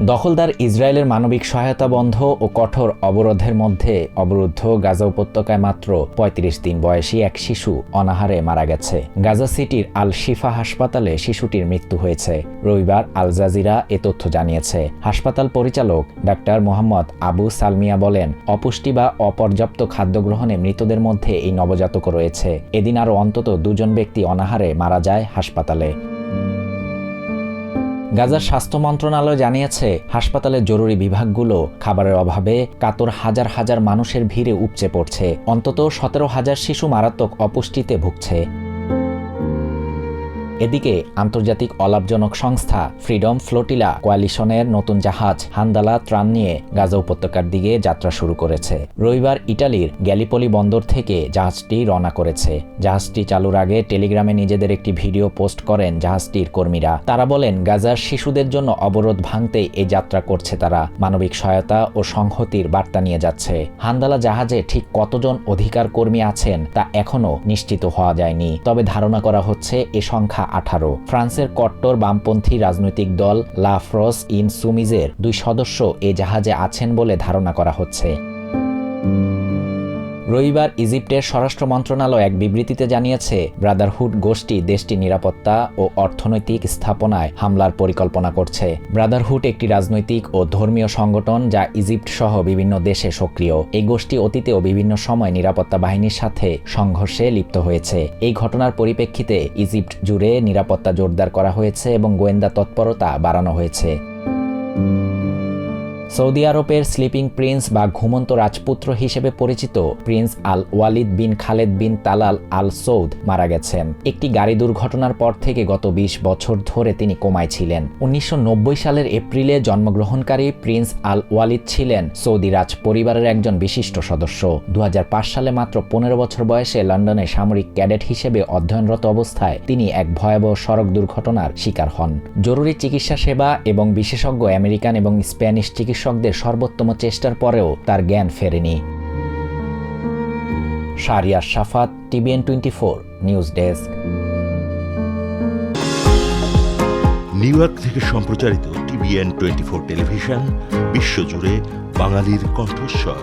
দখলদার ইসরায়েলের মানবিক সহায়তা বন্ধ ও কঠোর অবরোধের মধ্যে অবরুদ্ধ গাজা উপত্যকায় মাত্র ৩৫ দিন বয়সী এক শিশু অনাহারে মারা গেছে। গাজা সিটির আল শিফা হাসপাতালে শিশুটির মৃত্যু হয়েছে। রবিবার আল জাজিরা এ তথ্য জানিয়েছে। হাসপাতাল পরিচালক ডাক্তার মোহাম্মদ আবু সালমিয়া বলেন, অপুষ্টি বা অপর্যাপ্ত খাদ্য গ্রহণে মৃতদের মধ্যে এই নবজাতক রয়েছে। এদিন আরও অন্তত দুজন ব্যক্তি অনাহারে মারা যায় হাসপাতালে। গাজার স্বাস্থ্য মন্ত্রণালয় জানিয়েছে, হাসপাতালের জরুরি বিভাগগুলো খাবারের অভাবে কাতর হাজার হাজার মানুষের ভিড়ে উপচে পড়ছে। অন্তত সতেরো হাজার শিশু মারাত্মক অপুষ্টিতে ভুগছে। এদিকে আন্তর্জাতিক অলাভজনক সংস্থা ফ্রিডম ফ্লোটিলা কোয়ালিশনের নতুন জাহাজ হান্দালা ত্রাণ নিয়ে গাজা উপত্যকার দিকে যাত্রা শুরু করেছে। রবিবার ইটালির গ্যালিপলি বন্দর থেকে জাহাজটি রওনা করেছে। জাহাজটি চালুর আগে টেলিগ্রামে নিজেদের একটি ভিডিও পোস্ট করেন জাহাজটির কর্মীরা। তারা বলেন, গাজার শিশুদের জন্য অবরোধ ভাঙতে এই যাত্রা করছে তারা। মানবিক সহায়তা ও সংহতির বার্তা নিয়ে যাচ্ছে। হান্দালা জাহাজে ঠিক কতজন অধিকার কর্মী আছেন তা এখনও নিশ্চিত হওয়া যায়নি। তবে ধারণা করা হচ্ছে, এ সংখ্যা আঠারো। ফ্রান্সের কট্টর বামপন্থী রাজনৈতিক দল লা ফ্রস ইন সুমিজের দুই সদস্য এ জাহাজে আছেন বলে ধারণা করা হচ্ছে। রবিবার ইজিপ্টের স্বরাষ্ট্র মন্ত্রণালয় এক বিবৃতিতে জানিয়েছে, ব্রাদারহুড গোষ্ঠী দেশটির নিরাপত্তা ও অর্থনৈতিক স্থাপনায় হামলার পরিকল্পনা করছে। ব্রাদারহুড একটি রাজনৈতিক ও ধর্মীয় সংগঠন যা ইজিপ্ট সহ বিভিন্ন দেশে সক্রিয়। এই গোষ্ঠী অতীতেও বিভিন্ন সময় নিরাপত্তা বাহিনীর সাথে সংঘর্ষে লিপ্ত হয়েছে। এই ঘটনার পরিপ্রেক্ষিতে ইজিপ্ট জুড়ে নিরাপত্তা জোরদার করা হয়েছে এবং গোয়েন্দা তৎপরতা বাড়ানো হয়েছে। সৌদি আরবের স্লিপিং প্রিন্স বা ঘুমন্ত রাজপুত্র হিসেবে পরিচিত Prince Al Waleed bin Khaled bin Talal Al Saud মারা গেছেন। একটি গাড়ি দুর্ঘটনার পর থেকে গত ২০ বছর ধরে তিনি কোমায় ছিলেন। উনিশশো নব্বই সালের এপ্রিলে জন্মগ্রহণকারী প্রিন্স আল ওয়ালিদ ছিলেন সৌদি রাজ পরিবারের একজন বিশিষ্ট সদস্য। দু হাজার পাঁচ সালে মাত্র পনেরো বছর বয়সে লন্ডনে সামরিক ক্যাডেট হিসেবে অধ্যয়নরত অবস্থায় তিনি এক ভয়াবহ সড়ক দুর্ঘটনার শিকার হন। জরুরি চিকিৎসা সেবা এবং বিশেষজ্ঞ আমেরিকান এবং স্প্যানিশ চিকিৎসা চিকিৎসকদের সর্বোত্তম চেষ্টার পরেও তার জ্ঞান ফেরেনি। Shariar Safat, TVN twenty four, news desk. New York থেকে সম্প্রচারিত টিভিএন টোয়েন্টি ফোর টেলিভিশন, বিশ্বজুড়ে বাঙালির কণ্ঠস্বর।